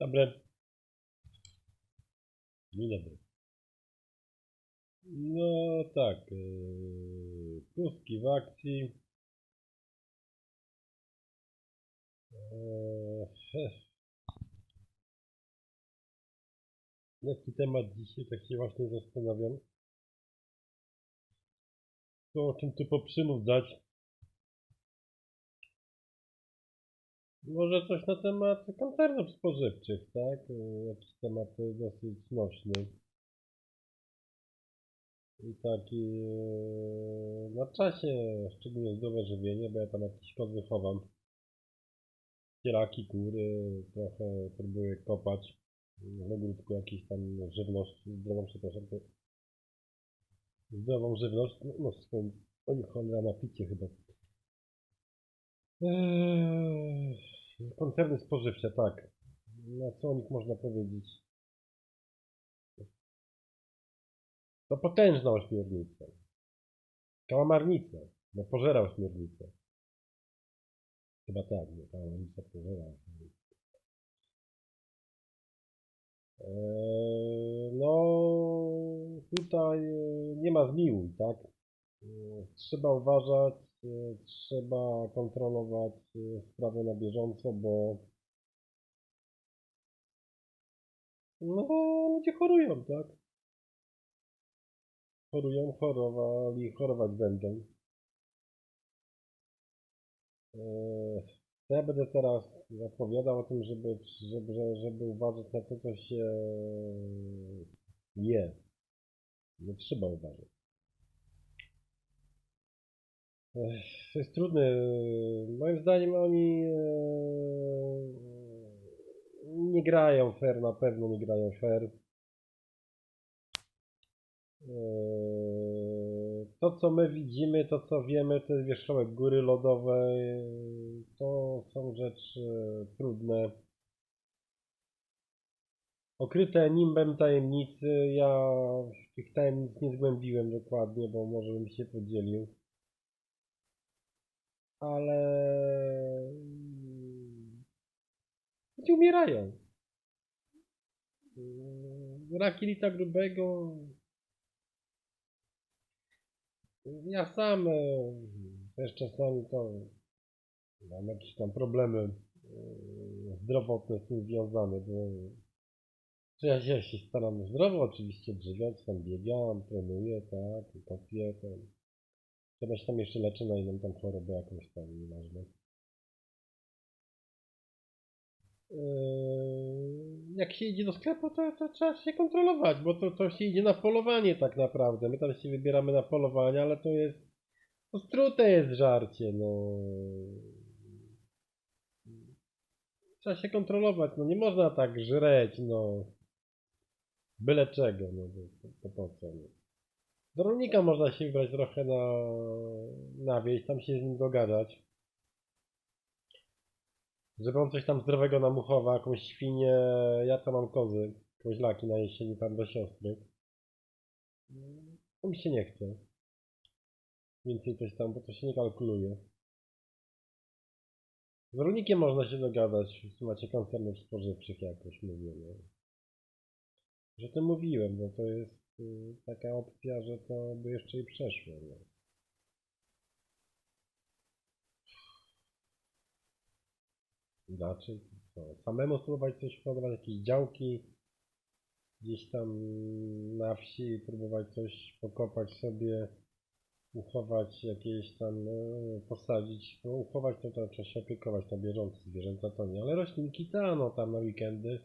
Dobry. Dzień dobry. No tak, yy, pustki w akcji. Heh. Jaki temat dzisiaj, tak się właśnie zastanawiam. To o czym tu poprzynudzać? Może coś na temat koncernów spożywczych, tak? Yy, Jakiś temat dosyć nośny. I taki yy, na czasie, szczególnie zdrowe żywienie, bo ja tam jakiś kot wychowam. Kieraki, kury, trochę próbuję kopać w ogródku jakieś tam żywność, zdrową, przepraszam, to zdrową żywność, no, no swoją, oj cholera, na picie chyba. Eee, koncerny spożywcze, tak. No co o nich można powiedzieć? To potężna ośmiornica. Kałamarnica, bo pożera ośmiornicę. Chyba tak, nie, kałamarnica pożera ośmiornicę. Eee, No, tutaj e, nie ma zmiłuj, tak? E, Trzeba uważać, trzeba kontrolować e, sprawy na bieżąco, bo no, ludzie chorują, tak? Chorują, chorowali, chorować będą. To ja będę teraz opowiadał o tym, żeby, żeby, żeby uważać na to, co się je. Nie trzeba uważać. To jest trudne. Moim zdaniem oni e, nie grają fair, na pewno nie grają fair. E, To, co my widzimy, to, co wiemy, jest wierzchołek góry lodowej. To są rzeczy trudne. Okryte nimbem tajemnicy. Ja tych tajemnic nie zgłębiłem dokładnie, bo może bym się podzielił. Ale ludzie umierają. Rak jelita grubego. Ja sam e, też czasami to mam jakieś tam problemy e, zdrowotne z tym związane, bo ja się, się staram zdrowo oczywiście odżywiać, tam biegam, trenuję, tak, kopię, to Się tam jeszcze leczę na inną tam chorobę jakąś tam, nieważne. Yy, Jak się idzie do sklepu, to, to trzeba się kontrolować, bo to, to się idzie na polowanie tak naprawdę. My tam się wybieramy na polowanie, ale to jest... To strute jest żarcie, no. Trzeba się kontrolować, no nie można tak żreć, no. Byle czego, no to, to po co, no. Do rolnika można się wybrać trochę na, na wieś, tam się z nim dogadać. Żeby on coś tam zdrowego namuchował, jakąś świnię, ja to mam kozy, koźlaki na jesieni tam do siostry. To mi się nie chce. Więcej coś tam, bo to się nie kalkuluje. Z rolnikiem można się dogadać, jeśli macie koncernów spożywczych jakoś, mówię, no. Że to mówiłem, bo to jest taka opcja, że to by jeszcze i przeszło. No. Inaczej, co? Samemu spróbować coś hodować, jakieś działki gdzieś tam na wsi, próbować coś pokopać sobie, uchować jakieś tam, no, posadzić, no, uchować to, to trzeba się opiekować na bieżąco, zwierzęta to nie, ale roślinki ta, no tam na weekendy.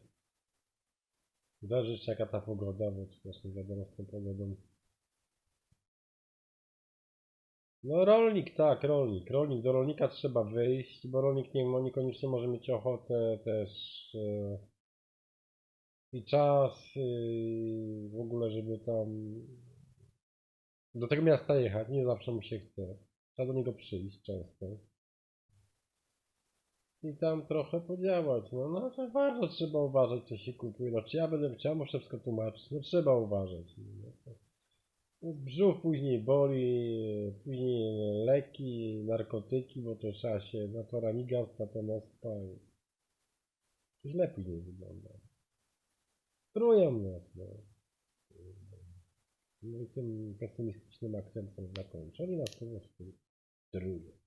Zależy jaka ta pogoda, bo to też wiadomo z tą pogodą. No rolnik, tak, rolnik. Rolnik, do rolnika trzeba wyjść, bo rolnik nie, no, niekoniecznie może mieć ochotę też e, i czas e, w ogóle, żeby tam do tego miasta jechać. Nie zawsze mu się chce. Trzeba do niego przyjść często. I tam trochę podziałać. No, no to bardzo trzeba uważać, co się kupuje. No, czy ja będę chciał, muszę wszystko tłumaczyć. No, trzeba uważać. No, brzuch później boli, później leki, narkotyki, bo to trzeba się na to ranigas, na to nospa. źle później wygląda. Trują nas, no. No i tym pesymistycznym akcentem zakończę. Oni nas po prostu trują.